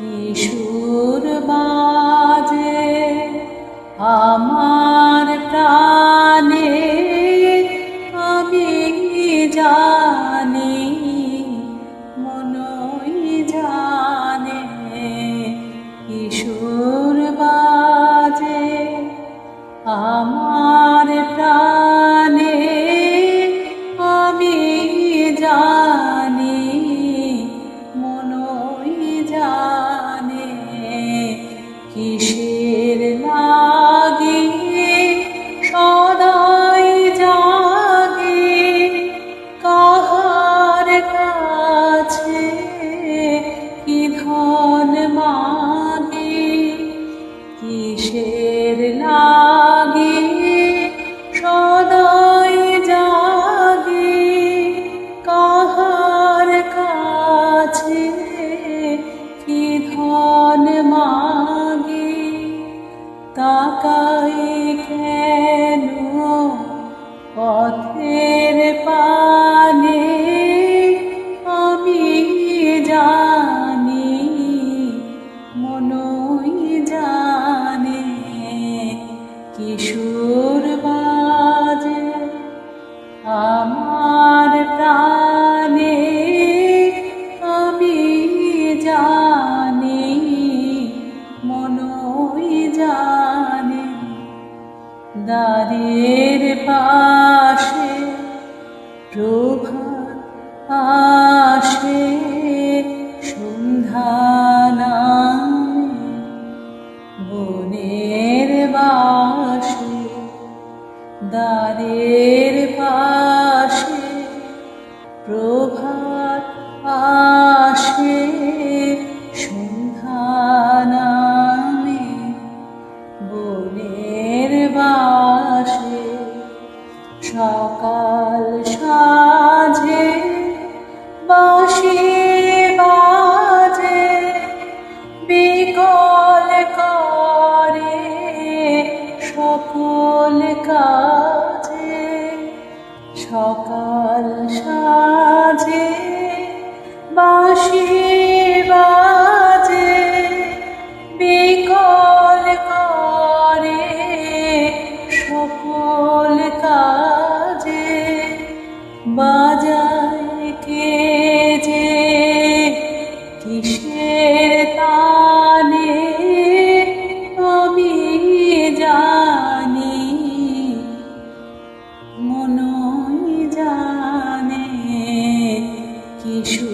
কিশোর বাজে? কিসের লাগে? সদাই জাগে। কাহার কাছে কি ধন মাগে? কিসের কিশোর বাজে আমার প্রাণে আমি জানি মনই জানি। দাঁড়ের পাশে প্রভা আসে। আমাদের পা সকাল সাজে Yeshua.